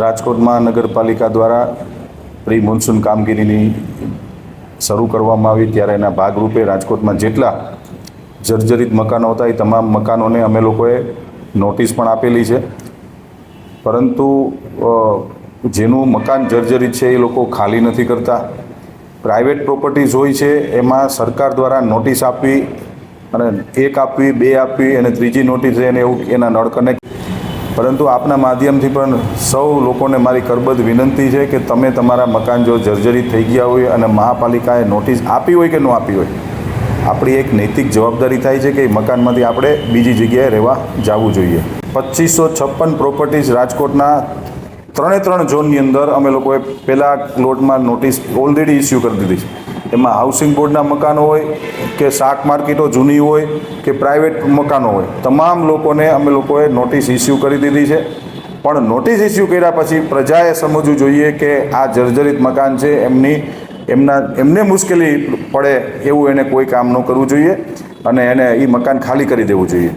રાજકોટમાં નગરપાલિકા દ્વારા પ્રી મોન્સૂન કામગીરીની શરૂ કરવામાં આવી ત્યારે એના ભાગરૂપે રાજકોટમાં જેટલા જર્જરિત મકાનો હતા, એ તમામ મકાનોને અમે લોકોએ નોટિસ પણ આપેલી છે. પરંતુ જેનું મકાન જર્જરિત છે એ લોકો ખાલી નથી કરતા. પ્રાઇવેટ પ્રોપર્ટીઝ હોય છે, એમાં સરકાર દ્વારા નોટિસ આપવી અને એક આપવી, બે આપવી અને ત્રીજી નોટિસ એને એવું, એના નળ કનેક્ટ પરંતુ આપના માધ્યમથી પણ સૌ લોકોને મારી કરબદ્ધ વિનંતી છે કે તમે તમારા મકાન જો જર્જરિત થઈ ગયા હોય અને મહાપાલિકાએ નોટિસ આપી હોય કે ન આપી હોય, આપણી એક નૈતિક જવાબદારી થાય છે કે એ મકાનમાંથી આપણે બીજી જગ્યાએ રહેવા જવું જોઈએ. પચીસો છપ્પન પ્રોપર્ટીઝ રાજકોટના ત્રણે ત્રણ ઝોનની અંદર અમે લોકોએ પહેલાં લોટમાં નોટિસ ઓલરેડી ઇસ્યુ કરી દીધી છે. એમાં હાઉસિંગ બોર્ડના મકાનો હોય કે શાક માર્કેટો જૂની હોય કે પ્રાઇવેટ મકાનો હોય, તમામ લોકોને અમે લોકોએ નોટિસ ઇસ્યુ કરી દીધી છે. પણ નોટિસ ઇસ્યુ કર્યા પછી પ્રજાએ સમજવું જોઈએ કે આ જર્જરિત મકાન છે, એમની, એમના, એમને મુશ્કેલી પડે એવું એને કોઈ કામ ન કરવું જોઈએ અને એને એ મકાન ખાલી કરી દેવું જોઈએ.